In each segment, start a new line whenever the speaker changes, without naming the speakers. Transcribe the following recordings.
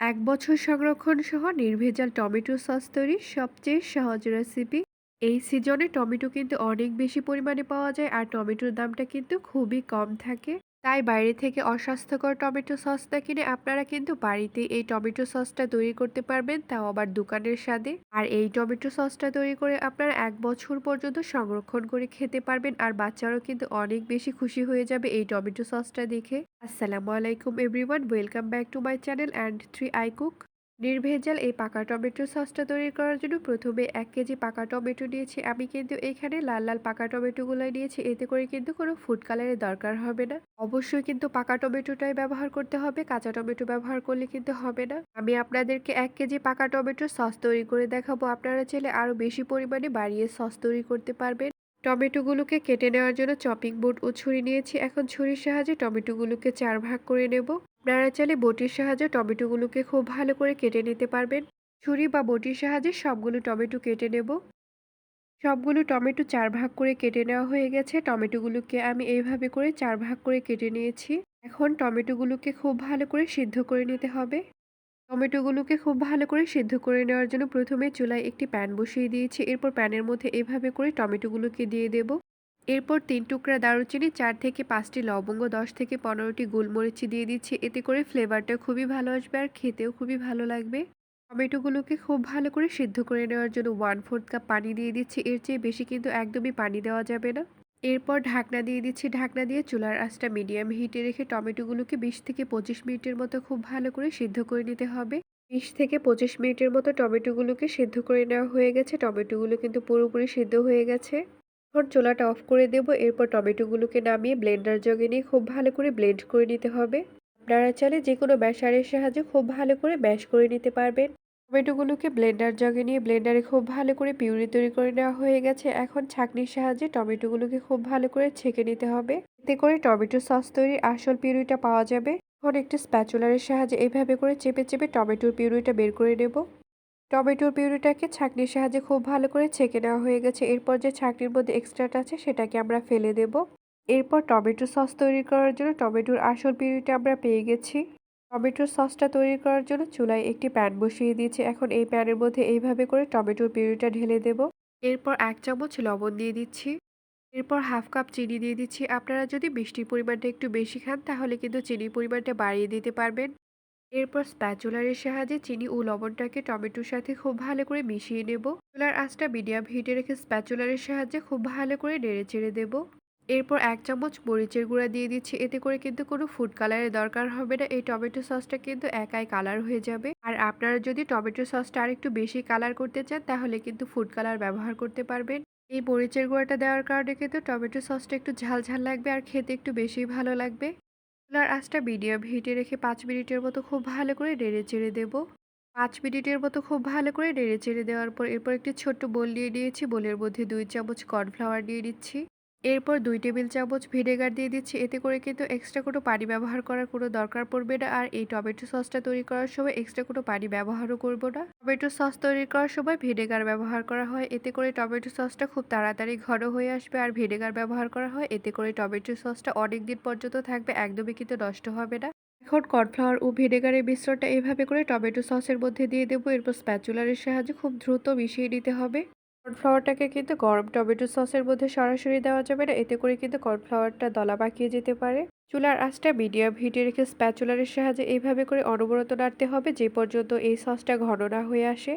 এক বছর সংরক্ষণ সহ নির্ভেজাল টমেটো সস তৈরির সবচেয়ে সহজ রেসিপি এই সিজনে টমেটো কিন্তু অনেক বেশি পরিমাণে পাওয়া যায় আর টমেটোর দামটা কিন্তু খুবই কম থাকে। তাই বাইরে থেকে অস্বাস্থ্যকর টমেটো সসটা কিনে আপনারা কিন্তু বাড়িতে এই টমেটো সসটা তৈরি করতে পারবেন, তাও আবার দোকানের স্বাদে। আর এই টমেটো সসটা তৈরি করে আপনারা এক বছর পর্যন্ত সংরক্ষণ করে খেতে পারবেন আর বাচ্চারাও কিন্তু অনেক বেশি খুশি হয়ে যাবে এই টমেটো সসটা দেখে। আসসালামু আলাইকুম everyone, welcome back to my channel and three I cook. নির্ভেজাল এই পাকা টমেটো সসটা তৈরি করার জন্য প্রথমে এক কেজি পাকা টমেটো নিয়েছি। আমি কিন্তু এখানে লাল লাল পাকা টমেটোগুলো নিয়েছি। এতে করে কিন্তু কোনো ফুড কালারের দরকার হবে না। অবশ্যই কিন্তু পাকা টমেটোটাই ব্যবহার করতে হবে। কাঁচা টমেটো ব্যবহার করলে কিন্তু হবে না। আমি আপনাদেরকে এক কেজি পাকা টমেটো সস তৈরি করে দেখাবো। আপনারা চাইলে আরও বেশি পরিমাণে বাড়িয়ে সস তৈরি করতে পারবেন। টমেটোগুলোকে কেটে নেওয়ার জন্য চপিং বোর্ড ও ছুরি নিয়েছি। এখন ছুরির সাহায্যে টমেটোগুলোকে চার ভাগ করে নেব। আপনারা চাইলে বটির সাহায্যে টমেটোগুলোকে খুব ভালো করে কেটে নিতে পারবেন। ছুরি বা বটির সাহায্যে সবগুলো টমেটো কেটে নেব। সবগুলো টমেটো চার ভাগ করে কেটে নেওয়া হয়ে গেছে। টমেটোগুলোকে আমি এইভাবে করে চার ভাগ করে কেটে নিয়েছি। এখন টমেটোগুলোকে খুব ভালো করে সিদ্ধ করে নিতে হবে। টমেটোগুলোকে খুব ভালো করে সিদ্ধ করে নেওয়ার জন্য প্রথমে চুলায় একটি প্যান বসিয়ে দিয়েছি। এরপর প্যানের মধ্যে এভাবে করে টমেটোগুলোকে দিয়ে দেব। এরপর তিন টুকরা দারুচিনি, চার থেকে পাঁচটি লবঙ্গ, দশ থেকে পনেরোটি গোলমরিচি দিয়ে দিচ্ছি। এতে করে ফ্লেভারটা খুবই ভালো আসবে আর খেতেও খুবই ভালো লাগবে। টমেটোগুলোকে খুব ভালো করে সিদ্ধ করে নেওয়ার জন্য ওয়ান ফোর্থ কাপ পানি দিয়ে দিচ্ছি। এর চেয়ে বেশি কিন্তু একদমই পানি দেওয়া যাবে না। এরপর ঢাকনা দিয়ে দিচ্ছি। ঢাকনা দিয়ে চুলার আঁচটা মিডিয়াম হিটে রেখে টমেটোগুলোকে বিশ থেকে পঁচিশ মিনিটের মতো খুব ভালো করে সিদ্ধ করে নিতে হবে। বিশ থেকে পঁচিশ মিনিটের মতো টমেটোগুলোকে সিদ্ধ করে নেওয়া হয়ে গেছে। টমেটোগুলো কিন্তু পুরোপুরি সিদ্ধ হয়ে গেছে। এখন চুলাটা অফ করে দেব। এরপর টমেটোগুলোকে নামিয়ে ব্লেন্ডার জগে নিয়ে খুব ভালো করে ব্লেন্ড করে নিতে হবে। আপনারা চাইলে যে কোনো ব্যাসারের সাহায্যে খুব ভালো করে ব্যাশ করে নিতে পারবেন। টমেটোগুলোকে ব্লেন্ডার জগে নিয়ে ব্লেন্ডারে খুব ভালো করে পিউরি তৈরি করে নেওয়া হয়ে গেছে। এখন ছাঁকনির সাহায্যে টমেটোগুলোকে খুব ভালো করে ছেঁকে নিতে হবে। এতে করে টমেটো সস তৈরির আসল পিউরিটা পাওয়া যাবে। এখন একটু স্প্যাচুলারের সাহায্যে এইভাবে করে চেপে চেপে টমেটোর পিউরিটা বের করে নেব। টমেটোর পিউরিটাকে ছাঁকনির সাহায্যে খুব ভালো করে ছেঁকে নেওয়া হয়ে গেছে। এরপর যে ছাঁকনির মধ্যে এক্সট্রাটা আছে, সেটাকে আমরা ফেলে দেব। এরপর টমেটো সস তৈরি করার জন্য টমেটোর আসল পিউরিটা আমরা পেয়ে গেছি। টমেটোর সসটা তৈরি করার জন্য চুলায় একটি প্যান বসিয়ে দিয়েছি। এখন এই প্যানের মধ্যে এইভাবে করে টমেটোর পিউরিটা ঢেলে দেব। এরপর এক চামচ লবণ দিয়ে দিচ্ছি। এরপর হাফ কাপ চিনি দিয়ে দিচ্ছি। আপনারা যদি মিষ্টির পরিমাণটা একটু বেশি খান, তাহলে কিন্তু চিনির পরিমাণটা বাড়িয়ে দিতে পারবেন। এরপর স্প্যাচুলারের সাহায্যে চিনি ও লবণটাকে টমেটোর সাথে খুব ভালো করে মিশিয়ে নেব। চুলার আঁচটা মিডিয়াম হিটে রেখে স্প্যাচুলারের সাহায্যে খুব ভালো করে নেড়ে চেড়ে দেবো। এরপর এক চামচ মরিচের গুঁড়া দিয়ে দিচ্ছি। এতে করে কিন্তু কোনো ফুড কালারের দরকার হবে না। এই টমেটো সসটা কিন্তু একাই কালার হয়ে যাবে। আর আপনারা যদি টমেটো সসটা আরেকটু বেশি কালার করতে চান, তাহলে কিন্তু ফুড কালার ব্যবহার করতে পারবেন। এই মরিচের গুঁড়াটা দেওয়ার কারণে কিন্তু টমেটো সসটা একটু ঝাল ঝাল লাগবে আর খেতে একটু বেশি ভালো লাগবে। চুলার আঁচটা মিডিয়াম হিটে রেখে পাঁচ মিনিটের মতো খুব ভালো করে নেড়ে চেড়ে দেবো। পাঁচ মিনিটের মতো খুব ভালো করে নেড়ে চেড়ে দেওয়ার পর এরপর একটি ছোট্ট বোল নিয়ে নিয়েছি। বোলের মধ্যে দুই চামচ কর্নফ্লাওয়ার দিয়ে নিচ্ছি। এরপর দুই টেবিল চামচ ভিনেগার দিয়ে দিচ্ছি। এতে করে কিন্তু এক্সট্রা কোনো পানি ব্যবহার করার কোনো দরকার পড়বে না। আর এই টমেটো সসটা তৈরি করার সময় এক্সট্রা কোনো পানি ব্যবহারও করব না। টমেটো সস তৈরি করার সময় ভিনেগার ব্যবহার করা হয়। এতে করে টমেটো সসটা খুব তাড়াতাড়ি ঘন হয়ে আসবে। আর ভিনেগার ব্যবহার করা হয়। এতে করে টমেটো সসটা অনেক দিন পর্যন্ত থাকবে। একদমই কিন্তু নষ্ট হবে না। এখন কর্নফ্লাওয়ার ও ভিনেগারের মিশ্রণটা এভাবে করে টমেটো সসের মধ্যে দিয়ে দেবো। এরপর স্প্যাচুলারের সাহায্যে খুব দ্রুত মিশিয়ে নিতে হবে। কর্নফ্লাওয়ারটাকে কিন্তু গরম টমেটো সসের মধ্যে সরাসরি দেওয়া যাবে না। এতে করে কিন্তু কর্নফ্লাওয়ারটা দলা পাকিয়ে যেতে পারে। চুলার আঁচটা মিডিয়াম হিটে রেখে স্প্যাচুলারের সাহায্যে এইভাবে করে অনবরত নাড়তে হবে যে পর্যন্ত এই সসটা ঘন না হয়ে আসে।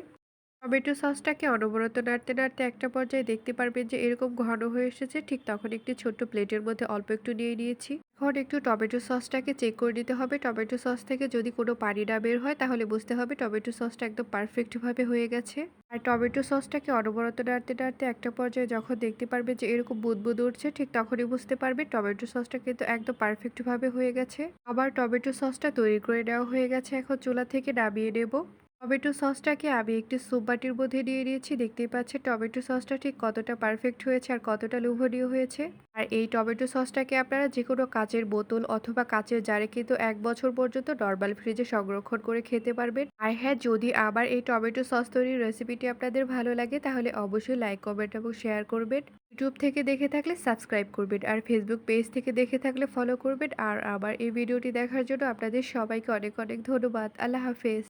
টমেটো সসটাকে অনবরত নাড়তে নাড়তে একটা পর্যায়ে দেখতে পারবেন যে এরকম ঘন হয়ে এসেছে। ঠিক তখন একটি ছোট্ট প্লেটের মধ্যে অল্প একটু নিয়ে নিয়েছি। এখন একটু টমেটো সসটাকে চেক করে নিতে হবে। টমেটো সস থেকে যদি কোনো পানি না বের হয়, তাহলে বুঝতে হবে টমেটো সসটা একদম পারফেক্টভাবে হয়ে গেছে। আর টমেটো সসটাকে অনবরত নাড়তে নাড়তে একটা পর্যায়ে যখন দেখতে পারবে যে এরকম বুদবুদ উঠছে ঠিক তখনই বুঝতে পারবে টমেটো সসটা কিন্তু একদম পারফেক্টভাবে হয়ে গেছে। আবার টমেটো সসটা তৈরি করে নেওয়া হয়ে গেছে এখন চুলা থেকে নামিয়ে নেব। টমেটো সসটাকে আমি একটি স্যুপ বাটির মধ্যে নিয়ে নিয়েছি। দেখতেই পাচ্ছেন টমেটো সসটা ঠিক কতটা পারফেক্ট হয়েছে আর কতটা লোভনীয় হয়েছে। আর এই টমেটো সসটাকে আপনারা যে কোনো কাঁচের বোতল অথবা কাঁচের জারে কিন্তু এক বছর পর্যন্ত নরমাল ফ্রিজে সংরক্ষণ করে খেতে পারবেন। আর হ্যাঁ, যদি আমার এই টমেটো সস তৈরির রেসিপিটি আপনাদের ভালো লাগে তাহলে অবশ্যই লাইক, কমেন্ট এবং শেয়ার করবেন। ইউটিউব থেকে দেখে থাকলে সাবস্ক্রাইব করবেন আর ফেসবুক পেজ থেকে দেখে থাকলে ফলো করবেন। আর আমার এই ভিডিওটি দেখার জন্য আপনাদের সবাইকে অনেক অনেক ধন্যবাদ। আল্লাহ হাফেজ।